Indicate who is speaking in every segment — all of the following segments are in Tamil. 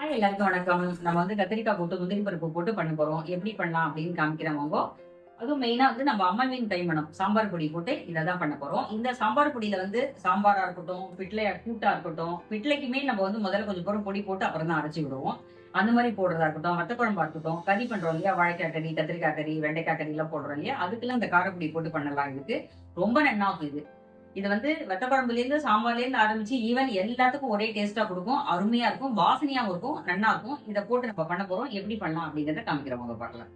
Speaker 1: ஹாய் எல்லாருக்கும் வணக்கம். நம்ம வந்து கத்திரிக்காய் போட்டு முந்திரி பருப்பு போட்டு பண்ண போறோம். எப்படி பண்ணலாம் அப்படின்னு காமிக்கிறவங்க அதுவும் மெயினா வந்து நம்ம அம்மாவின் கைமணம் சாம்பார் பொடி போட்டு இதை தான் பண்ண போறோம். இந்த சாம்பார் பொடியில வந்து சாம்பாரா இருக்கட்டும் பிட்லையா கூட்டா இருக்கட்டும் பிட்லைக்குமே நம்ம வந்து முதல்ல கொஞ்சம் பொருள் பொடி போட்டு அப்புறம் தான் அரைச்சி விடுவோம். அந்த மாதிரி போடுறதா இருக்கட்டும் வத்த குழம்பா இருக்கட்டும் கறி பண்றோம் இல்லையா? வாழைக்காய் கறி கத்திரிக்காய் கறி வெண்டைக்காய் கறி எல்லாம் போடுறோம் இல்லையா? அதுக்கெல்லாம் இந்த காரப்பொடி போட்டு பண்ணலாம் இதுக்கு. ரொம்ப நன்னா இது. இது வந்து வெத்த சாம்பார்லேருந்து ஆரம்பிச்சு ஈவன் எல்லாத்துக்கும் ஒரே டேஸ்டா கொடுக்கும். அருமையா இருக்கும். வாசனையாகவும் இருக்கும். நன்னா இருக்கும் இதை போட்டு நம்ம பண்ண போறோம். எப்படி பண்ணலாம் அப்படிங்கிறத காமிக்கிறவங்க பார்க்கலாம்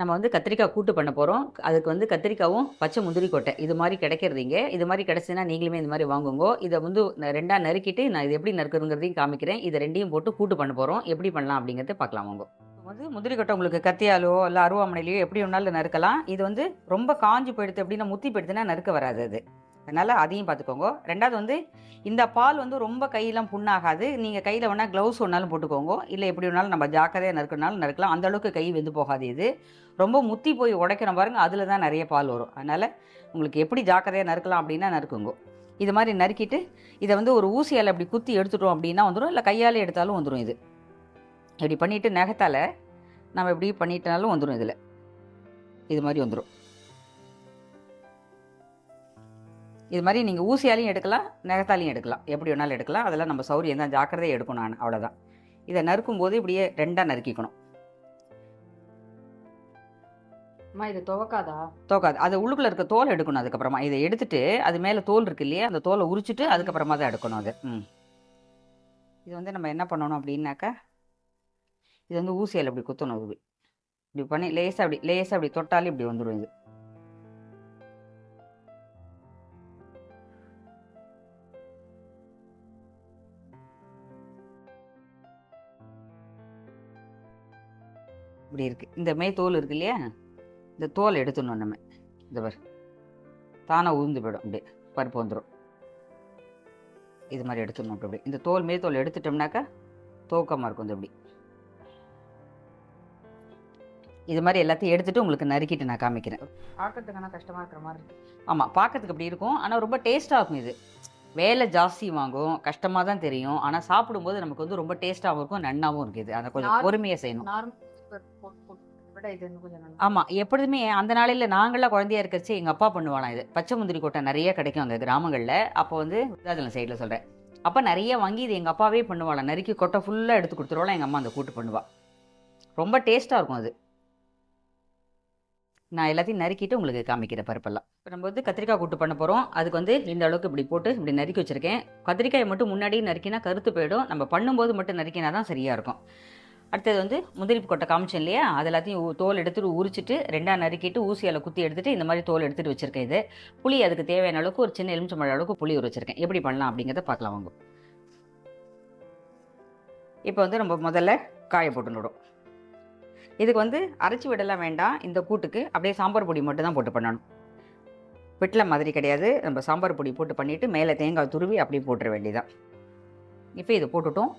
Speaker 1: நம்ம வந்து கத்திரிக்காய் கூட்டு பண்ண போகிறோம் அதுக்கு வந்து கத்திரிக்காவும் பச்சை முந்திரி கொட்டை. இது மாதிரி கிடைக்கிறதுங்க இது மாதிரி கிடைச்சுன்னா நீங்களுமே இந்த மாதிரி வாங்குங்க. இதை வந்து ரெண்டாக நறுக்கிட்டு நான் இது எப்படி நறுக்குதுங்கிறதையும் காமிக்கிறேன். இதை ரெண்டையும் போட்டு கூட்டு பண்ண போகிறோம் எப்படி பண்ணலாம் அப்படிங்கிறத பார்க்கலாம் வாங்க வந்து முந்திரி கொட்டை உங்களுக்கு கத்தியாலோ இல்லை அருவாமனையிலையோ எப்படி வேணாலும் நறுக்கலாம். இது வந்து ரொம்ப காஞ்சி போயிடுது அப்படின்னா முத்தி போயிடுதுன்னா நறுக்க வராது அது. அதனால் அதையும் பார்த்துக்கோங்க. ரெண்டாவது வந்து இந்த பால் வந்து ரொம்ப கையெல்லாம் புண்ணாகாது. நீங்கள் கையில் வேணால் க்ளவுஸ் ஒன்றாலும் போட்டுக்கோங்க. இல்லை எப்படி வேணாலும் நம்ம ஜாக்கிரதையாக நறுக்கணும்னாலும் நறுக்கலாம். அந்தளவுக்கு கை வெந்து போகாது இது. ரொம்ப முத்தி போய் உடைக்கிற பாருங்கள் அதில் தான் நிறைய பால் வரும். அதனால் உங்களுக்கு எப்படி ஜாக்கிரதையாக நறுக்கலாம் அப்படின்னா நறுக்குங்க. இது மாதிரி நறுக்கிட்டு இதை வந்து ஒரு ஊசியால் அப்படி குத்தி எடுத்துட்டோம் அப்படின்னா வந்துடும் இல்லை கையால் எடுத்தாலும் வந்துடும் இது. இப்படி பண்ணிவிட்டு நகத்தால் நம்ம இப்படி பண்ணிட்டனாலும் வந்துடும் இதில். இது மாதிரி வந்துடும் இது மாதிரி நீங்கள் ஊசியாலையும் எடுக்கலாம் நகத்தாலையும் எடுக்கலாம். எப்படி வேணாலும் எடுக்கலாம். அதெல்லாம் நம்ம சௌரியம் தான். ஜாக்கிரதையாக எடுக்கணும் நான். அவ்வளோதான் இதை நறுக்கும் போது இப்படியே ரெண்டாக நறுக்கிக்கணும்.
Speaker 2: அம்மா இது துவக்காதா?
Speaker 1: தோக்காது அது உள்ளுக்குள்ள இருக்க தோல் எடுக்கணும் அதுக்கப்புறமா. இதை எடுத்துட்டு அது மேலே தோல் இருக்கு இல்லையா? அந்த தோலை உரிச்சிட்டு அதுக்கப்புறமா தான் எடுக்கணும் அது. ம். இது வந்து நம்ம என்ன பண்ணணும் அப்படின்னாக்கா இது வந்து ஊசியில் இப்படி குத்தணும் இப்படி இப்படி பண்ணி லேசாக அப்படி லேசாக அப்படி தொட்டாலே இப்படி வந்துடும் இது. இப்படி இருக்குது இந்த மே தோல் இருக்கு இல்லையா? இந்த தோல் எடுத்துடணும் நம்ம. இந்த பாரு. தானாக உதிர்ந்து போயிடும் அப்படியே. பருப்பு வந்துடும் இது மாதிரி எடுத்துடணும் அப்படி இந்த தோல் மே தோல் எடுத்துட்டோம்னாக்கா தோக்கமாக இருக்கும் இந்த அப்படி. இது மாதிரி எல்லாத்தையும் எடுத்துட்டு உங்களுக்கு நறுக்கிட்டு நான் காமிக்கிறேன்.
Speaker 2: பார்க்கறதுக்கான கஷ்டமா இருக்கிற மாதிரி இருக்கு.
Speaker 1: ஆமாம் பார்க்கறதுக்கு அப்படி இருக்கும். ஆனால் ரொம்ப டேஸ்ட்டாக இருக்கும் இது. வேலை ஜாஸ்தி வாங்கும் கஷ்டமாக தான் தெரியும். ஆனால் சாப்பிடும்போது நமக்கு வந்து ரொம்ப டேஸ்ட்டாகவும் இருக்கும் நன்னாவும் இருக்குது அதை கொஞ்சம் பொறுமையாக செய்யணும். ஆமாம் எப்பொழுதுமே அந்த நாளையில் நாங்களாம் குழந்தையா இருக்கிறச்சு எங்கள் அப்பா பண்ணுவானா இது. பச்சை முந்திரி கொட்டை நிறைய கிடைக்கும் அங்கே கிராமங்களில். அப்போ வந்து விருதாச்சலம் சைடில் சொல்கிறேன் அப்போ நிறைய வாங்கி இது எங்கள் அப்பாவே பண்ணுவாளாம் நறுக்கி கொட்டை ஃபுல்லாக எடுத்து கொடுத்துருவாளாம் எங்கள் அம்மா அந்த கூட்டு பண்ணுவா. ரொம்ப டேஸ்ட்டாக இருக்கும் அது. நான் எல்லாத்தையும் நறுக்கிட்டு உங்களுக்கு காமிக்கிறேன் பருப்பெல்லாம். இப்போ நம்ம வந்து கத்திரிக்காய் கூட்டு பண்ண போகிறோம் அதுக்கு வந்து இந்த அளவுக்கு இப்படி போட்டு இப்படி நறுக்கி வச்சுருக்கேன். கத்திரிக்காயை மட்டும் முன்னாடி நறுக்கினா கருத்து போயிடும். நம்ம பண்ணும்போது மட்டும் நறுக்கினா தான் சரியாக இருக்கும். அடுத்தது வந்து முந்திரி கொட்டை காமிச்சேன் இல்லையா? அது எல்லாத்தையும் தோல் எடுத்துட்டு உரிச்சிட்டு ரெண்டாக நறுக்கிட்டு ஊசியால் குத்தி எடுத்துகிட்டு இந்த மாதிரி தோல் எடுத்துகிட்டு வச்சிருக்கேன் இது. புளி அதுக்கு தேவையான அளவுக்கு ஒரு சின்ன எலுமிச்சம்பழ அளவுக்கு புளி உரிச்சிருக்கேன் எப்படி பண்ணலாம் அப்படிங்கிறத பார்க்கலாம் வாங்க. இப்போ வந்து நம்ம முதல்ல காய போட்டு விடும் இதுக்கு வந்து அரைச்சி விடலாம் வேண்டாம். இந்த கூட்டுக்கு அப்படியே சாம்பார் பொடி மட்டும் தான் போட்டு பண்ணணும். விட்டில் மாதிரி கிடையாது. நம்ம சாம்பார் பொடி போட்டு பண்ணிவிட்டு மேலே தேங்காய் துருவி அப்படியே போட்டுற வேண்டியதான் இப்போ இதை போட்டுட்டோம்.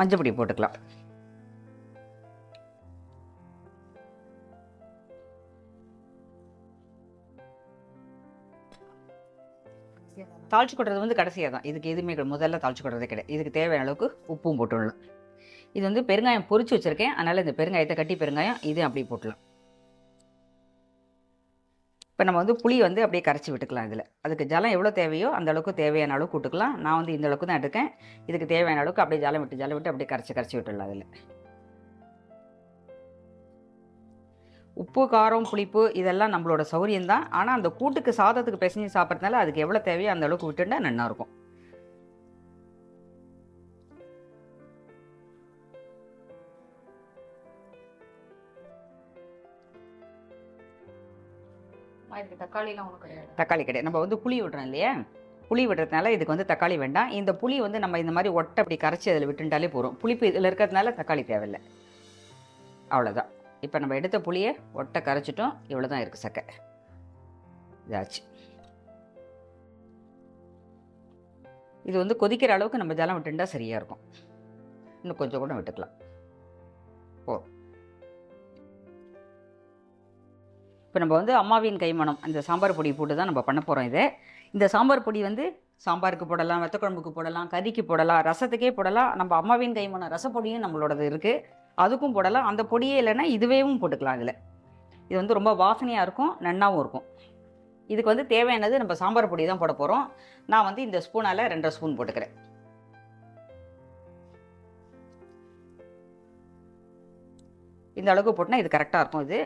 Speaker 1: மஞ்சள் பொடி போட்டுக்கலாம். தாளிச்சு கொட்டுறது வந்து கடைசியாக தான் இதுக்கு எதுவுமே கிடையாது. முதல்ல தாளிச்சு கொட்டுறதே கிடையாது. இதுக்கு தேவையான அளவுக்கு உப்பும் போட்டுடலாம் இது வந்து பெருங்காயம் பொறிச்சு வச்சுருக்கேன். அதனால் இந்த பெருங்காயத்தை கட்டி பெருங்காயம் இது அப்படியே போட்டுடலாம் இப்போ நம்ம வந்து புளி வந்து அப்படியே கரைச்சி விட்டுக்கலாம் இதில். அதுக்கு ஜலம் எவ்வளோ தேவையோ அந்த அளவுக்கு தேவையான அளவுக்கு விட்டுக்கலாம் நான் வந்து இந்த அளவுக்கு தான் எடுக்கேன். இதுக்கு தேவையான அளவுக்கு அப்படியே ஜலம் விட்டு ஜலம் விட்டு அப்படியே கரைச்சி கரைச்சி விட்டுடலாம் அதில் உப்பு காரம் புளிப்பு இதெல்லாம் நம்மளோட சௌரியம் தான். ஆனால் அந்த கூட்டுக்கு சாதத்துக்கு பிசைஞ்சு சாப்பிட்றதுனால அதுக்கு எவ்வளோ தேவையோ அந்த அளவுக்கு விட்டுட்டா
Speaker 2: நல்லாயிருக்கும். தக்காளிலாம் தக்காளி ஒன்றும் கிடையாது.
Speaker 1: தக்காளி கிடையாது. நம்ம வந்து புளி விடுறோம் இல்லையா? புளி விடுறதுனால இதுக்கு வந்து தக்காளி வேண்டாம். இந்த புளி வந்து நம்ம இந்த மாதிரி ஒட்டை அப்படி கரைச்சி அதில் விட்டுட்டாலே போதும். புளிப்பு இதில் இருக்கிறதுனால தக்காளி தேவையில்லை. அவ்வளோதான் இப்போ நம்ம எடுத்த புளியை ஒட்டை கரைச்சிட்டோம். இவ்வளோ தான் இருக்குது சக்கை. இதாச்சு. இது வந்து கொதிக்கிற அளவுக்கு நம்ம ஜலம் விட்டுண்டா சரியாக இருக்கும். இன்னும் கொஞ்சம் கூட விட்டுக்கலாம். போ. இப்போ நம்ம வந்து அம்மாவின் கைமணம் அந்த சாம்பார் பொடி போட்டு தான் நம்ம பண்ண போகிறோம் இதை. இந்த சாம்பார் பொடி வந்து சாம்பாருக்கு போடலாம் வெத்த குழம்புக்கு போடலாம் கறிக்கு போடலாம் ரசத்துக்கே போடலாம். நம்ம அம்மாவின் கைமணம் ரசப்பொடியும் நம்மளோடது இருக்குது அதுக்கும் போடலாம். அந்த பொடியே இல்லைன்னா இதுவேவும் போட்டுக்கலாம் அதில் இது வந்து ரொம்ப வாசனையாக இருக்கும் நன்னாவும் இருக்கும். இதுக்கு வந்து தேவையானது நம்ம சாம்பார் பொடி தான் போட போகிறோம் நான் வந்து இந்த ஸ்பூனால் ரெண்டரை ஸ்பூன் போட்டுக்கிறேன். இந்த அளவுக்கு போட்டுனா இது கரெக்டாக இருக்கும் இது.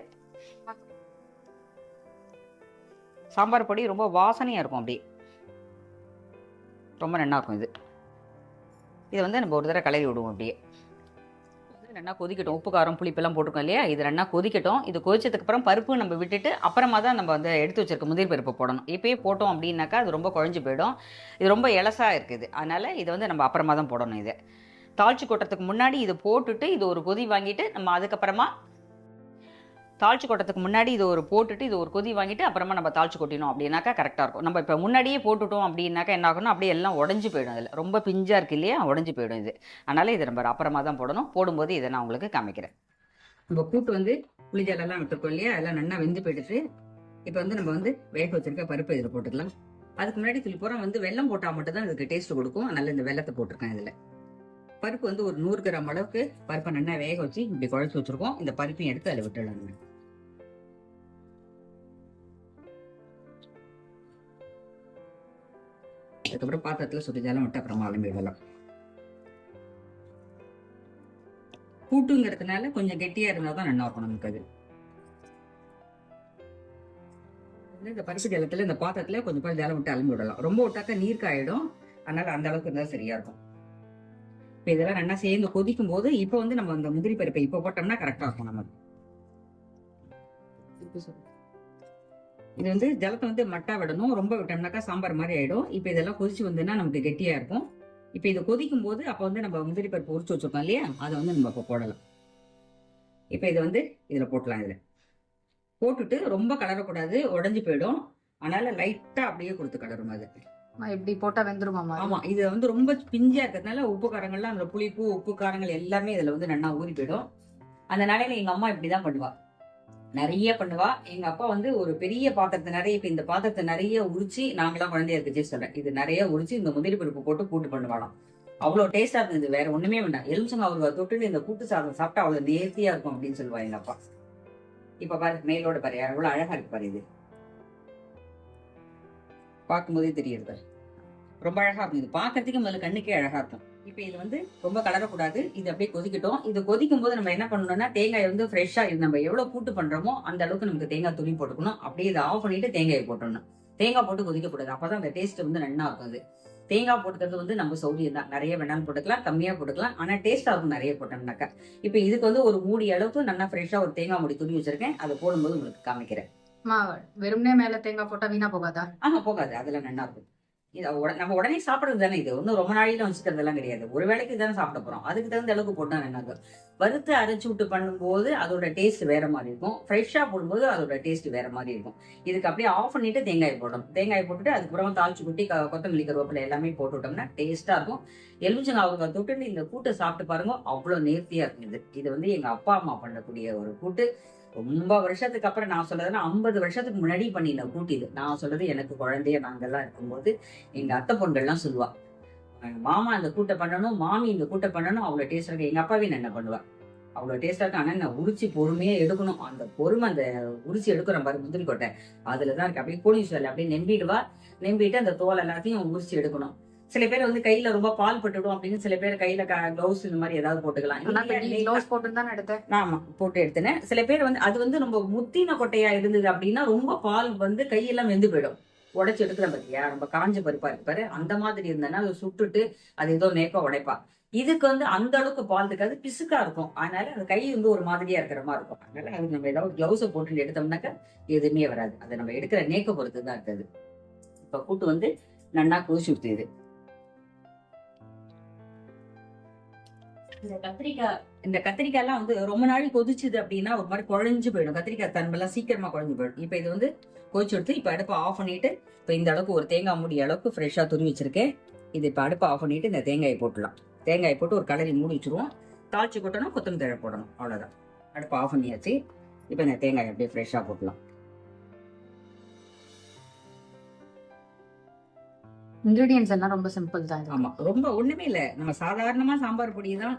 Speaker 1: சாம்பார் பொடி ரொம்ப வாசனையாக இருக்கும் அப்படியே. ரொம்ப நல்லா இருக்கும் இது. இதை வந்து நம்ம ஒரு தடவை கலரி விடுவோம் அப்படியே. நல்லா கொதிக்கட்டும். உப்பு காரம் புளிப்பெல்லாம் போட்டிருக்கோம் இல்லையா? இது நல்லா கொதிக்கட்டும். இது கொதிச்சதுக்கு அப்புறம் பருப்பு நம்ம விட்டுட்டு அப்புறமா தான் நம்ம வந்து எடுத்து வச்சிருக்க முதிர் பருப்பு போடணும். இப்பயே போட்டோம் அப்படின்னாக்கா அது ரொம்ப குழஞ்சி போயிடும். இது ரொம்ப இலசா இருக்குது. அதனால் இதை வந்து நம்ம அப்புறமா தான் போடணும் இதை. தாழ்ச்சி கொட்டுறதுக்கு முன்னாடி இது போட்டுட்டு இது ஒரு கொதி வாங்கிட்டு நம்ம அதுக்கப்புறமா தாளிச்சு கொட்டத்துக்கு முன்னாடி இது ஒரு போட்டுட்டு இது ஒரு கொதி வாங்கிட்டு அப்புறமா நம்ம தாழ்ச்சி கொட்டினோம் அப்படின்னாக்கா கரெக்டாக இருக்கும். நம்ம இப்போ முன்னாடியே போட்டுட்டோம் அப்படின்னாக்கா என்ன ஆகும்னா அப்படியே எல்லாம் உடஞ்சி போயிடும் அதில். ரொம்ப பிஞ்சாக இருக்கு இல்லையா? உடஞ்சி போயிடும் இது. அதனால் இதை நம்ம அப்புறமா தான் போடணும். போடும்போது இதை நான் உங்களுக்கு காமிக்கிறேன். நம்ம கூட்டு வந்து புளிஜாலெல்லாம் விட்டுருக்கோம் இல்லையா? அதெல்லாம் நல்லா வெந்து போயிடுச்சு. இப்போ வந்து நம்ம வந்து வேக வச்சிருக்க பருப்பு இதில் போட்டுக்கலாம். அதுக்கு முன்னாடி துளி வந்து வெல்லம் போட்டால் மட்டும் தான் இதுக்கு டேஸ்ட் கொடுக்கும். அதனால் இந்த வெள்ளத்தை போட்டிருக்கேன் இதில். பருப்பு வந்து ஒரு நூறு கிராம் அளவுக்கு பருப்பை நல்லா வேக வச்சு இப்படி குழச்சி வச்சிருக்கோம். இந்த பருப்பையும் எடுத்து அதில் விட்டுடலாங்க. அதுக்கப்புறம் பாத்திரத்தில் சுட்டு விட்டு அப்புறமா அலம்பி விடலாம் கூட்டுங்கிறதுனால கொஞ்சம் கெட்டியா இருந்தால் தான் நல்லா இருக்கும் நமக்கு அது. இந்த பருப்பு ஜலத்துல இந்த பாத்திரத்துல கொஞ்சம் கொஞ்சம் ஜலம் விட்டு அலம்பி விடலாம் ரொம்ப விட்டாக்கா நீர் காயிடும் அதனால அந்த அளவுக்கு இருந்தால் சரியா இருக்கும். இப்போ இதெல்லாம் நல்லா சேர்ந்து கொதிக்கும் போது இப்போ வந்து நம்ம அந்த முந்திரி பருப்பை இப்போ போட்டோம்னா கரெக்டாக இருக்கும் நமக்கு. இது வந்து ஜலத்தை வந்து மட்டா விடணும். ரொம்ப விட்டோம்னாக்கா சாம்பார் மாதிரி ஆயிடும். இப்போ இதெல்லாம் கொதிச்சு வந்துன்னா நமக்கு கெட்டியா இருக்கும். இப்போ இது கொதிக்கும் போது அப்போ வந்து நம்ம முந்திரி பருப்பு உரிச்சு வச்சிருக்கோம் இல்லையா? அதை வந்து நம்ம இப்போ போடலாம். இப்போ இதை வந்து இதில் போட்டலாம் இதில். போட்டுட்டு ரொம்ப கலரக்கூடாது உடஞ்சி போயிடும். அதனால லைட்டா அப்படியே கொடுத்து கலரும் அது.
Speaker 2: இப்படி போட்டா வெந்துருமாமா
Speaker 1: ஆமா இது வந்து ரொம்ப பிஞ்சியா இருக்கிறதுனால உப்பு காரங்கள்லாம் அந்த புளிப்பு உப்பு காரங்கள் எல்லாமே இதுல வந்து நல்லா ஊறி போயிடும். அந்த நாளையில எங்க அம்மா இப்படிதான் பண்ணுவா. நிறைய பண்ணுவா. எங்க அப்பா வந்து ஒரு பெரிய பாத்திரத்தை நிறைய இப்ப இந்த பாத்திரத்தை நிறைய உரிச்சு நாங்களாம் குழந்தையா இருக்கச்சே சொல்றேன். இது நிறைய உரிச்சு இந்த முதிரி பருப்பு போட்டு கூட்டு பண்ணுவாளாம். அவ்வளவு டேஸ்டா இருந்தது. வேற ஒண்ணுமே வேண்டாம். எலுமிச்சங்க அவங்க தொட்டுட்டு இந்த கூட்டு சாதம் சாப்பிட்டா அவ்வளவு நேர்த்தியா இருக்கும் அப்படின்னு சொல்லுவா எங்க அப்பா. இப்ப பாரு மேலோட பாரு. எவ்வளவு அழகா இருக்கு பாரு இது. பார்க்கும்போதே தெரியறது. ரொம்ப அழகா இருக்கும். இது பாக்குறதுக்கு முதல்ல கண்ணுக்கே அழகா இருக்கும். இப்போ இது வந்து ரொம்ப கலரக்கூடாது. இது அப்படியே கொதிக்கட்டும். இது கொதிக்கும் போது நம்ம என்ன பண்ணணும்னா தேங்காய் வந்து ஃப்ரெஷ்ஷாக இது நம்ம எவ்வளோ கூட்டு பண்ணுறோமோ அந்த அளவுக்கு நமக்கு தேங்காய் துணி போட்டுக்கணும். அப்படியே இதை ஆஃப் பண்ணிட்டு தேங்காயை போட்டுடணும். தேங்காய் போட்டு கொதிக்கக்கூடாது. அப்போ தான் அந்த டேஸ்ட் வந்து நல்லா இருக்கும் அது. தேங்காய் போட்டுக்கிறது வந்து நம்ம சௌரியம் தான். நிறைய வேணாலும் போட்டுக்கலாம் கம்மியாக போட்டுக்கலாம். ஆனால் டேஸ்ட்டாக இருக்கும் நிறைய போட்டோம்னாக்கா. இப்போ இதுக்கு வந்து ஒரு மூடி அளவுக்கு நல்லா ஃப்ரெஷ்ஷாக ஒரு தேங்காய் மூடி துணி வச்சிருக்கேன். அதை போடும்போது உங்களுக்கு காமிக்கிறேன்.
Speaker 2: வெறும்னே வெறுமனே மேல தேங்காய் போட்டா வீணா போகாதா?
Speaker 1: ஆஹா போகாது. அதெல்லாம் நல்லா இருக்கும். இது உட- நம்ம உடனே சாப்பிடுறது தானே இது. ஒன்றும் ரொம்ப நாளையில வச்சுக்கிறதெல்லாம் கிடையாது. ஒரு வேளைக்கு தானே சாப்பிட போறோம். அதுக்கு தகுந்த அளவுக்கு போட்டா நல்லா இருக்கும். வறுத்து அரைச்சு விட்டு பண்ணும்போது அதோட டேஸ்ட் வேற மாதிரி இருக்கும். ஃப்ரெஷ்ஷா போடும்போது அதோட டேஸ்ட் வேற மாதிரி இருக்கும். இதுக்கு அப்படியே ஆஃப் பண்ணிட்டு தேங்காய் போடணும். தேங்காய் போட்டுட்டு அதுக்கப்புறம் தாளிச்சு குட்டி க- கொத்தமல்லி கருவேப்பிலை எல்லாமே போட்டு விட்டோம்னா டேஸ்டா இருக்கும். எலுமிச்சங்க அவங்க தொட்டுட்டு இந்த கூட்டை சாப்பிட்டு பாருங்க. அவ்வளோ நேர்த்தியா இருக்கும் இது. இது வந்து எங்க அப்பா அம்மா பண்ணக்கூடிய ஒரு கூட்டு. ரொம்ப வருஷத்துக்கு அப்புறம் நான் சொல்றதுன்னா ஐம்பது வருஷத்துக்கு முன்னாடி பண்ணின கூட்டு நான் சொல்றது எனக்கு குழந்தைய நாங்கெல்லாம் இருக்கும்போது எங்க அத்தை பொண்கள்லாம் சொல்லுவா. மாமா இந்த கூட்டை பண்ணணும் மாமி இந்த கூட்டை பண்ணணும் அவ்வளோ டேஸ்ட் இருக்கு. எங்க அப்பாவே என்ன பண்ணுவா? அவ்வளோ டேஸ்டாக இருக்கும் ஆனால் நான் உரிச்சு பொறுமையாக எடுக்கணும். அந்த பொறுமை அந்த உரிச்சு எடுக்கிறேன் பாரு முந்திரி கொட்டை தான் இருக்கு. அப்படியே கோழி வேலை அப்படியே நெம்பிடுவா. நெம்பிட்டு அந்த தோல் எல்லாத்தையும் உரிச்சு எடுக்கணும். சில பேர் வந்து கையில ரொம்ப பால் பட்டுடும் அப்படின்னு சில பேர் கையில கிளவுஸ் இந்த மாதிரி ஏதாவது போட்டுக்கலாம்.
Speaker 2: போட்டு தானே எடுத்தேன்.
Speaker 1: ஆமா போட்டு எடுத்தேன். சில பேர் வந்து அது வந்து நம்ம முத்தின கொட்டையா இருந்தது அப்படின்னா ரொம்ப பால் வந்து கையெல்லாம் வெந்து போயிடும். உடைச்சு எடுக்கிற பாத்தியா? ரொம்ப காஞ்ச பருப்பா இருக்கு பாரு. அந்த மாதிரி இருந்தேன்னா அதை சுட்டுட்டு அது ஏதோ நேக்க உடைப்பா. இதுக்கு வந்து அந்த அளவுக்கு பால் இருக்காது பிசுக்கா இருக்கும். அதனால அது கை வந்து ஒரு மாதிரியா இருக்கிற மாதிரி இருக்கும். அதனால அது நம்ம ஏதாவது கிளவுஸை போட்டு எடுத்தோம்னாக்கா எதுவுமே வராது. அதை நம்ம எடுக்கிற நேக்க பொறுத்து தான் இருக்குது. இப்ப கூட்டு வந்து நன்னா கொதிச்சு விட்டுது கத்திரிக்காய் இந்த கத்திரிக்காய் எல்லாம் வந்து ரொம்ப நாள் கொதிச்சுது அப்படின்னா ஒரு மாதிரி குழஞ்சு போயிடும். கத்திரிக்காய் தன்மைலாம் சீக்கிரமா குழஞ்சு போயிடும். இப்போ இது வந்து கொதிச்சு எடுத்து இப்போ அடுப்பு ஆஃப் பண்ணிட்டு இப்போ இந்த அளவுக்கு ஒரு தேங்காய் மூடி அளவுக்கு ஃப்ரெஷ்ஷாக துணி வச்சிருக்கேன். இது இப்போ அடுப்பு ஆஃப் பண்ணிட்டு இந்த தேங்காயை போட்டுலாம் தேங்காயை போட்டு ஒரு கலரி மூடி வச்சிருவோம். தாழ்ச்சி கொட்டணும் கொத்தமல்லி தழை போடணும். அவ்வளோதான் அடுப்பு ஆஃப் பண்ணியாச்சு. இப்போ இந்த தேங்காய் அப்படியே ஃப்ரெஷ்ஷாக போட்டலாம்
Speaker 2: இன்க்ரீடியன்ஸ் எல்லாம் ரொம்ப சிம்பிள் தான்
Speaker 1: ஆமா. ரொம்ப ஒன்றுமே இல்லை. நம்ம சாதாரணமாக சாம்பார் பொடி தான்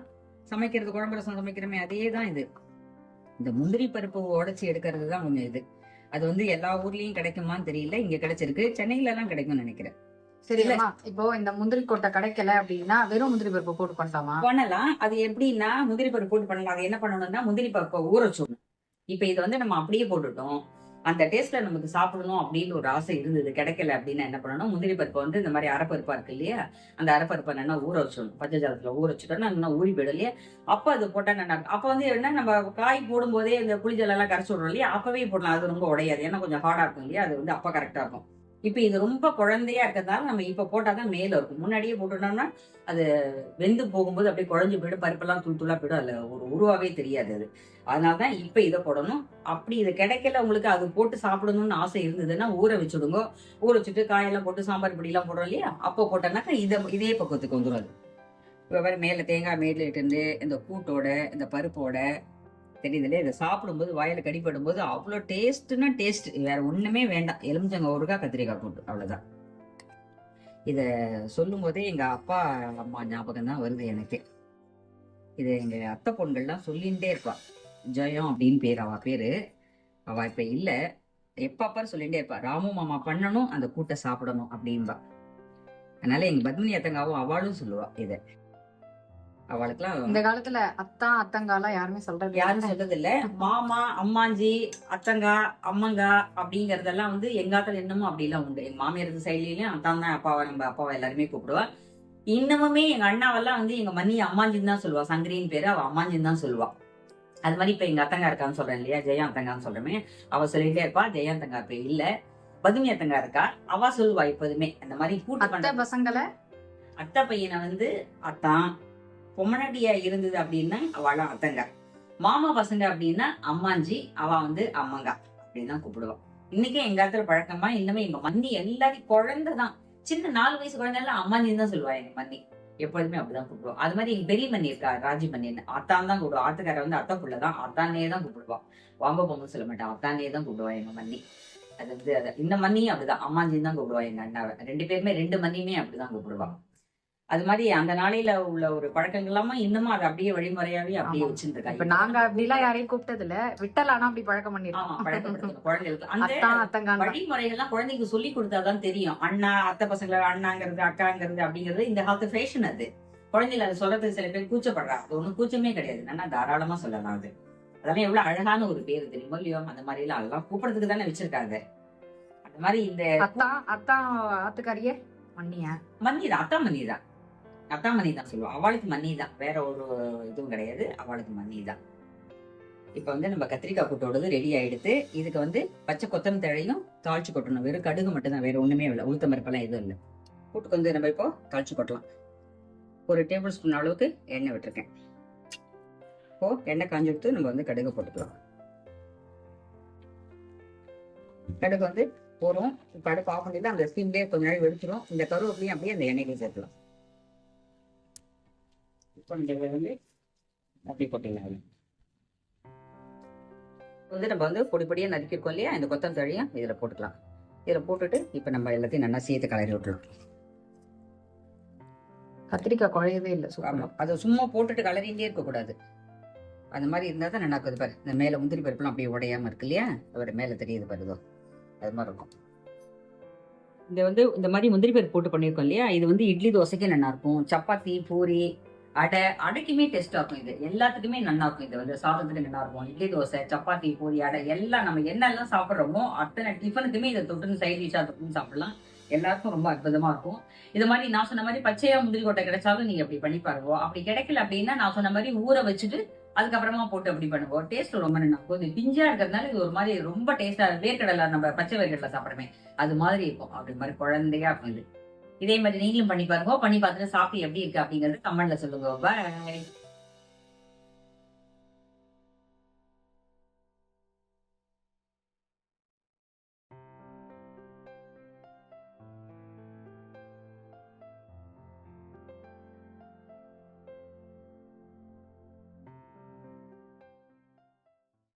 Speaker 1: சமைக்கிறது குழம்பு ரசம் சமைக்கிறோமே அதே தான் இது. இந்த முந்திரி பருப்பு உடைச்சி எடுக்கிறது தான் ஒண்ணு இது. அது வந்து எல்லா ஊர்லயும் கிடைக்குமான்னு தெரியல இங்க கிடைச்சிருக்கு. சென்னையில எல்லாம் கிடைக்கும்னு நினைக்கிறேன்.
Speaker 2: சரி
Speaker 1: இல்ல.
Speaker 2: அம்மா, இப்போ இந்த முந்திரி கொட்டை கிடைக்கல அப்படின்னா வெறும் முந்திரி பருப்பு போட்டு பண்ணலாமா?
Speaker 1: பண்ணலாம். அது எப்படின்னா முந்திரி பருப்பு போட்டு பண்ணலாம். அது என்ன பண்ணணும்னா முந்திரி பருப்பை ஊற வச்சிடணும் இப்ப இதை வந்து நம்ம அப்படியே போட்டுட்டோம். அந்த டேஸ்ட்ல நமக்கு சாப்பிடணும் அப்படின்னு ஒரு ஆசை இருந்தது. கிடைக்கல அப்படின்னா என்ன பண்ணணும்? முந்திரி பருப்பை வந்து இந்த மாதிரி அரைப்பருப்பா இருக்கு இல்லையா? அந்த அரைப்பருப்பை நல்லா ஊற வச்சிடணும். பச்சை ஜலத்துல ஊற வச்சுட்டோம்னா நல்லா ஊறி போயிடும் இல்லையா? அது போட்டா நல்லா அப்போ வந்து என்ன நம்ம காய் போடும்போதே இந்த புளிஜல் எல்லாம் கரைச்சி விடுறோம் இல்லையா? அப்பவே போடலாம். அது ரொம்ப உடையாது. ஏன்னா கொஞ்சம் ஹார்டா இருக்கும் இல்லையா? அது வந்து அப்போ கரெக்டா இருக்கும். இப்போ இது ரொம்ப குழந்தையா இருக்கிறதால நம்ம இப்போ போட்டாதான் மேல இருக்கும். முன்னாடியே போட்டுட்டோம்னா அது வெந்து போகும்போது அப்படியே குழஞ்சு போயிடும். பருப்பெல்லாம் தூள் தூளா போயிடும். அதில் ஒரு உருவாவே தெரியாது அது. அதனாலதான் இப்போ இதை போடணும். அப்படி இது கிடைக்கல உங்களுக்கு அது போட்டு சாப்பிடணும்னு ஆசை இருந்ததுன்னா ஊற வச்சுடுங்க. ஊற வச்சுட்டு காயெல்லாம் போட்டு சாம்பார் பொடியெல்லாம் போடுறோம் இல்லையா? அப்போ போட்டோம்னாக்கா இதை இதே பக்கத்துக்கு வந்துடும் அது. இப்போ மேலே தேங்காய் மேலே இருந்து இந்த கூட்டோட இந்த பருப்போட தெரியுதுல இதை சாப்பிடும்போது வாயில் கடிப்படும் போது அவ்வளோ டேஸ்ட்னா டேஸ்ட். வேற ஒன்றுமே வேண்டாம். எலுமிச்சங்க ஊருக்கா கத்திரிக்காய் கூட்டு அவ்வளோதான் இதை சொல்லும் போதே அப்பா அம்மா ஞாபகம் தான் வருது எனக்கு. இது எங்கள் அத்தை பொண்கள்லாம் சொல்லிகிட்டே இருப்பாள் ஜெயம் அப்படின்னு பேர். அவள் பேர். அவள் இப்போ இல்லை. எப்ப சொல்லிகிட்டே சொல்லிட்டே இருப்பா. ராமு மாமா பண்ணணும் அந்த கூட்டை சாப்பிடணும் அப்படின்பா அதனால எங்கள் பத்மினி அத்தங்காவும் அவளும் சொல்லுவாள் இதை. அவளுக்குலாம்
Speaker 2: இந்த காலத்துல அத்தான் அத்தங்காலாம் யாருமே சொல்றது
Speaker 1: யாரும். சொல்றது இல்ல மாமா அம்மாஞ்சி அத்தங்கா அம்மங்கா அப்படிங்கறதெல்லாம் வந்து எங்காத்துல இன்னமும் அப்படிலாம் உண்டு. எங்க மாமியார் சைட்லயும் அத்தான் தான் அப்பாவை நம்ம அப்பாவை எல்லாருமே கூப்பிடுவா. இன்னமுமே எங்க அண்ணாவெல்லாம் வந்து எங்க மணி அம்மாஞ்சின்னு தான் சொல்லுவா. சங்கரின்னு பேரு அவ அம்மாஞ்சின்னு தான் சொல்லுவா. அது மாதிரி இப்ப எங்க அத்தங்கா இருக்கான்னு சொல்றேன் இல்லையா? ஜெயா அத்தங்கான்னு சொல்றேமே. அவ சொல்லிட்டே இருப்பா. ஜெயா அத்தங்கா இப்ப இல்ல. பதுமி அத்தங்கா இருக்கா? அவ சொல்லுவா எப்போதுமே. அந்த மாதிரி கூட்டு
Speaker 2: அத்தை பசங்களை?
Speaker 1: அத்தை பையனை வந்து அத்தான் பொம்மனாட்டியா இருந்தது அப்படின்னா அவளாம் அத்தங்க. மாமா பசங்க அப்படின்னா அம்மாஞ்சி அவ வந்து அம்மங்கா அப்படின்னு தான் கூப்பிடுவான் இன்னைக்கே எங்க இடத்துல பழக்கமா இன்னுமே எங்க மன்னி எல்லாரும் குழந்தைதான் சின்ன நாலு வயசு குழந்தைலாம் அம்மாஞ்சின்னு தான் சொல்லுவா எங்க மன்னி. எப்பொழுதுமே அப்படிதான் கூப்பிடுவோம் அது மாதிரி எங்க பெரிய மண்ணி இருக்கா ராஜி மண்ணின்னு அத்தான் தான் கூப்பிடுவோம் ஆத்துக்கார வந்து அத்தா புள்ளதான் அத்தானே தான் கூப்பிடுவான் வாங்க பொம்மை சொல்ல மாட்டான் அத்தானே தான் கூப்பிடுவான் எங்க மன்னி. அது வந்து அதை இந்த மண்ணியும் அப்படிதான் அம்மாஞ்சின்னு தான் கூப்பிடுவா எங்க அண்ணாவை. ரெண்டு பேருமே ரெண்டு மண்ணியுமே அப்படிதான் கூப்பிடுவா. அது மாதிரி அந்த நாளையில உள்ள ஒரு பழக்கங்கள் எல்லாமே இன்னமும் அது அப்படியே வழிமுறையாவே அப்படியே. வச்சுட்டு
Speaker 2: இப்ப நாங்க அப்படிலாம் யாரையும் கூப்பிட்டது இல்ல விட்டலானா அப்படி பழக்கம் பண்ணிருக்கோம்.
Speaker 1: பழக்கப்படுத்தணும் குழந்தைகளுக்கு. அந்த வழிமுறைகள்லாம் குழந்தைக்கு சொல்லி கொடுத்தாதான் தெரியும். அண்ணா அத்தை பசங்களை அண்ணாங்கிறது அக்காங்கிறது அப்படிங்கிறது இந்த காலத்து ஃபேஷன் அது. குழந்தைகள் அதை சொல்றதுக்கு சில பேர் கூச்சப்படுறா. அது ஒண்ணும் கூச்சமே கிடையாது. நல்லா தாராளமா சொல்லலாம் அது. அதெல்லாம் எவ்வளவு அழகான ஒரு பேரு தெரியுமோ இல்லையோ? அந்த மாதிரி எல்லாம் அதெல்லாம் கூப்பிடுறதுக்கு தானே வச்சிருக்காங்க. அந்த மாதிரி இந்த
Speaker 2: அத்தான் அத்தான் ஆத்துக்காரியே மண்ணியா
Speaker 1: மன்னி தான் அத்தா மன்னி தான் தான் சொல்லுவோம் அவளுக்கு மணி தான் வேற ஒரு இதுவும் கிடையாது. அவளுக்கு மணி தான் இப்போ வந்து நம்ம கத்திரிக்காய் கூட்டோடது ரெடி ஆயிடுத்து இதுக்கு வந்து பச்சை கொத்தமல்லி தழையும் தாளிச்சு கொட்டணும். வெறும் கடுகு மட்டும் தான் வேற ஒண்ணுமே இல்லை. உளுத்தம் பருப்பெல்லாம் எதுவும் இல்லை. கூட்டுக்கு வந்து நம்ம இப்போ தாளிச்சு கொட்டலாம். ஒரு டேபிள் ஸ்பூன் அளவுக்கு எண்ணெய் விட்டுருக்கேன். இப்போ எண்ணெய் காஞ்சி எடுத்து நம்ம வந்து கடுகு போட்டுக்கலாம். கடுகு வந்து போகிறோம் இப்போ அடுப்பு ஆஃப் பண்ணிட்டு அந்த ஸ்கின்லேயே கொஞ்ச நேரம் வெடிச்சிடும் இந்த கருவேப்பிலையும் அப்படியே அந்த எண்ணெய்க்கு சேர்த்துலாம் இதை வந்து அப்படி போட்டுக்கலாம் வந்து நம்ம வந்து பொடி பொடியாக நறுக்கிருக்கோம் இல்லையா? இந்த கொத்தம் தழியும் இதில் போட்டுக்கலாம். இதில் போட்டுட்டு இப்போ நம்ம எல்லாத்தையும் நல்லா சேர்த்து கலரி விட்டுலாம்
Speaker 2: கத்திரிக்காய் குழையவே இல்ல சூப்பரா.
Speaker 1: ஆமாம் அதை சும்மா போட்டுட்டு கலரிண்டே இருக்கக்கூடாது. அந்த மாதிரி இருந்தால் தான் நல்லா இருக்குது பாரு. இந்த மேலே முந்திரி பருப்புலாம் அப்படியே உடையாம இருக்கு இல்லையா? அவர் மேலே தெரியுது பாருதோ அது மாதிரி இருக்கும். இந்த வந்து இந்த மாதிரி முந்திரி பருப்பு போட்டு பண்ணியிருக்கோம் இல்லையா? இது வந்து இட்லி தோசைக்கு நல்லா இருக்கும். சப்பாத்தி பூரி அடை அடைக்குமே டேஸ்ட்டாக இருக்கும் இது. எல்லாத்துக்குமே நல்லா இருக்கும் இது. வந்து சாதத்துக்கு நல்லா இருக்கும். இட்லி தோசை சப்பாத்தி பூரி அடை எல்லாம் நம்ம என்னெல்லாம் சாப்பிட்றோமோ அத்தனை டிஃபனுக்குமே இதை தொட்டுன்னு சைட் டிஷ்ஷாக தொட்டுன்னு சாப்பிடலாம். எல்லாருக்கும் ரொம்ப அற்புதமா இருக்கும். இது மாதிரி நான் சொன்ன மாதிரி பச்சையா முந்திரி கொட்டை கிடைச்சாலும் நீங்க அப்படி பண்ணி பாருங்க. அப்படி கிடைக்கல அப்படின்னா நான் சொன்ன மாதிரி ஊற வச்சுட்டு அதுக்கப்புறமா போட்டு அப்படி பண்ணுவோம் டேஸ்ட் ரொம்ப நல்லா இருக்கும். இது பிஞ்சா இருக்கிறதுனால இது ஒரு மாதிரி ரொம்ப டேஸ்டா வேர்க்கடலை நம்ம பச்சை வேர்க்கடலை சாப்பிடுறோமே. அது மாதிரி இருக்கும். அப்படி மாதிரி குழந்தையா இருக்கும் இது. இதே மாதிரி நீங்களும் பண்ணி பாருங்க. பண்ணி பார்த்துட்டு சாப்பிட்டு எப்படி இருக்கு அப்படிங்கறது கமெண்ட்ல சொல்லுங்க. பாய்